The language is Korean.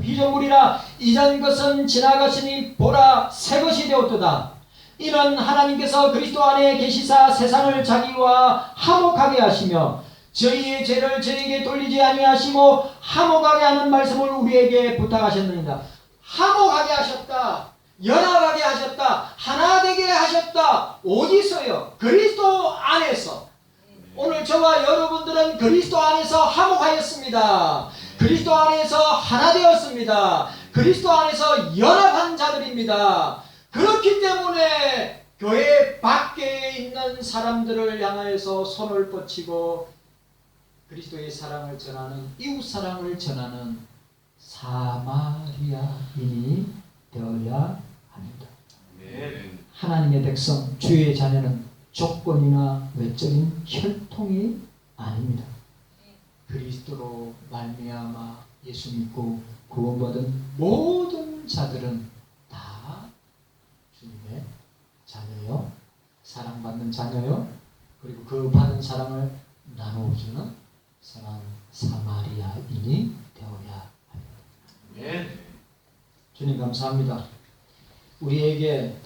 피조물이라 이전 것은 지나갔으니 보라 새 것이 되었도다. 이는 하나님께서 그리스도 안에 계시사 세상을 자기와 화목하게 하시며 저희의 죄를 저에게 돌리지 아니하시고 화목하게 하는 말씀을 우리에게 부탁하셨느니라. 화목하게 하셨다. 연합하게 하셨다. 하나 되게 하셨다. 어디서요? 그리스도 안에서. 오늘 저와 여러분들은 그리스도 안에서 화목하였습니다. 그리스도 안에서 하나 되었습니다. 그리스도 안에서 연합한 자들입니다. 그렇기 때문에 교회 밖에 있는 사람들을 향하여서 손을 뻗치고 그리스도의 사랑을 전하는 이웃 사랑을 전하는 사마리아인이 되어야 합니다. 네. 하나님의 백성, 주의 자녀는 조건이나 외적인 혈통이 아닙니다. 그리스도로 말미암아 예수 믿고 구원받은 모든 자들은 다 주님의 자녀요, 사랑받는 자녀요, 그리고 그 받은 사랑을 나누어주는 선한 사마리아인이 되어야 합니다. 네. 주님 감사합니다. 우리에게